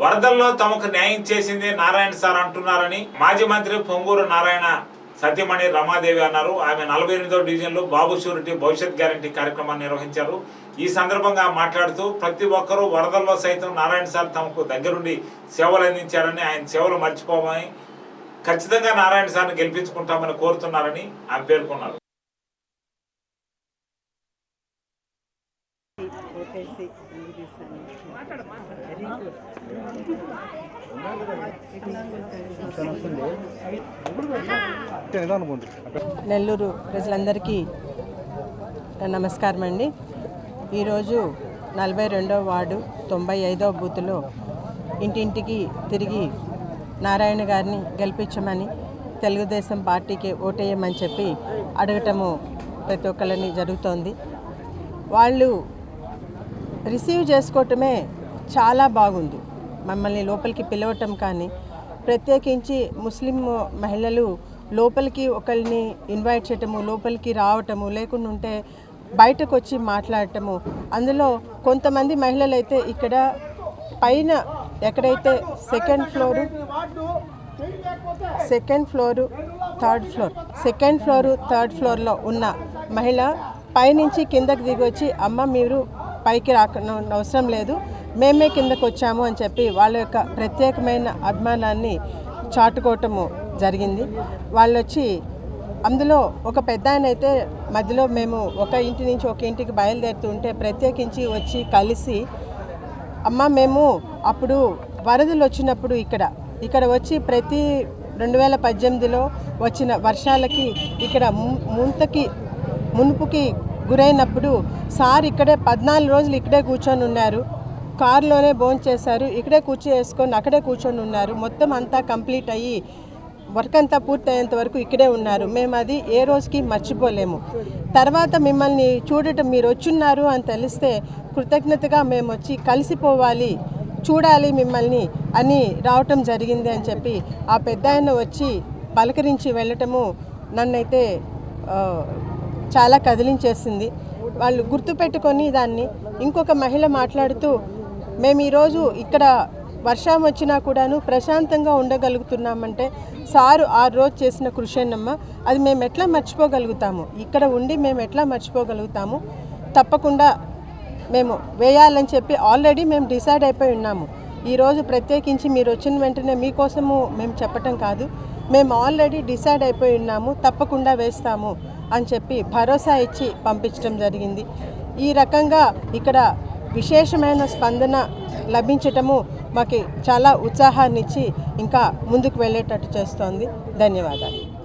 వరదల్లో తమకు న్యాయం చేసింది నారాయణ సార్ అంటున్నారని మాజీ మంత్రి పొంగూరు నారాయణ సత్యమణి రమాదేవి అన్నారు. ఆమె నలభై ఎనిమిదో డివిజన్లో బాబు షూరిటీ భవిష్యత్ గ్యారంటీ కార్యక్రమాన్ని నిర్వహించారు. ఈ సందర్భంగా మాట్లాడుతూ ప్రతి ఒక్కరూ వరదల్లో సైతం నారాయణ సార్ తమకు దగ్గరుండి సేవలు అందించారని ఆయన సేవలు మర్చిపోమని ఖచ్చితంగా నారాయణ సార్ని గెలిపించుకుంటామని కోరుతున్నారని ఆమె పేర్కొన్నారు. చెప్పేసి నెల్లూరు ప్రజలందరికీ నమస్కారం అండి. ఈరోజు నలభై రెండవ వార్డు తొంభై ఐదవ బూత్లో ఇంటింటికి తిరిగి నారాయణ గారిని గెలిపించమని తెలుగుదేశం పార్టీకి ఓటేయమని చెప్పి అడగటము ప్రతి ఒక్కరిని జరుగుతోంది. వాళ్ళు రిసీవ్ చేసుకోవటమే చాలా బాగుంది. మమ్మల్ని లోపలికి పిలవటం కానీ ప్రత్యేకించి ముస్లిం మహిళలు లోపలికి ఒకరిని ఇన్వైట్ చేయటము లోపలికి రావటము లేకుండా ఉంటే బయటకు వచ్చి మాట్లాడటము. అందులో కొంతమంది మహిళలు అయితే ఇక్కడ పైన ఎక్కడైతే second floor second floor third floor second floor third ఫ్లోర్లో ఉన్న మహిళ పైనుంచి కిందకి దిగి వచ్చి అమ్మ మీరు పైకి రాక అవసరం లేదు. మేమే కిందకు వచ్చాము అని చెప్పి వాళ్ళ యొక్క ప్రత్యేకమైన అభిమానాన్ని చాటుకోవటము జరిగింది. వాళ్ళు వచ్చి అందులో ఒక పెద్ద ఆయన అయితే మధ్యలో మేము ఒక ఇంటి నుంచి ఒక ఇంటికి బయలుదేరుతూ ఉంటే ప్రత్యేకించి వచ్చి కలిసి అమ్మ మేము అప్పుడు వరదలు వచ్చినప్పుడు ఇక్కడ ఇక్కడ వచ్చి ప్రతి రెండు వేల పద్దెనిమిదిలో వచ్చిన వర్షాలకి ఇక్కడ ము- ముంతకి మునుపుకి గురైనప్పుడు సార్ ఇక్కడే పద్నాలుగు రోజులు ఇక్కడే కూర్చొని ఉన్నారు. కారులోనే భోంచేశారు. ఇక్కడే కూర్చో వేసుకొని అక్కడే కూర్చొని ఉన్నారు. మొత్తం అంతా కంప్లీట్ అయ్యి వర్క్ అంతా పూర్తయ్యేంత వరకు ఇక్కడే ఉన్నారు. మేము అది ఏ రోజుకి మర్చిపోలేము. తర్వాత మిమ్మల్ని చూడటం మీరు వచ్చున్నారు అని తెలిస్తే కృతజ్ఞతగా మేము వచ్చి కలిసిపోవాలి చూడాలి మిమ్మల్ని అని రావటం జరిగింది అని చెప్పి ఆ పెద్ద ఆయన వచ్చి పలకరించి వెళ్ళటము నన్నైతే చాలా కదిలించేసింది. వాళ్ళు గుర్తుపెట్టుకొని దాన్ని ఇంకొక మహిళ మాట్లాడుతూ మేము ఈరోజు ఇక్కడ వర్షం వచ్చినా కూడాను ప్రశాంతంగా ఉండగలుగుతున్నామంటే సారు ఆ రోజు చేసిన కృషేనమ్మ అది మేము ఎట్లా మర్చిపోగలుగుతాము? ఇక్కడ ఉండి మేము ఎట్లా మర్చిపోగలుగుతాము? తప్పకుండా మేము వేయాలని చెప్పి ఆల్రెడీ మేము డిసైడ్ అయిపోయి ఉన్నాము. ఈరోజు ప్రత్యేకించి మీరు వచ్చిన వెంటనే మీకోసము మేము చెప్పటం కాదు. మేము ఆల్రెడీ డిసైడ్ అయిపోయి ఉన్నాము తప్పకుండా వేస్తాము అని చెప్పి భరోసా ఇచ్చి పంపించడం జరిగింది. ఈ రకంగా ఇక్కడ విశేషమైన స్పందన లభించటము మాకు చాలా ఉత్సాహాన్ని ఇచ్చి ఇంకా ముందుకు వెళ్ళేటట్టు చేస్తోంది. ధన్యవాదాలు.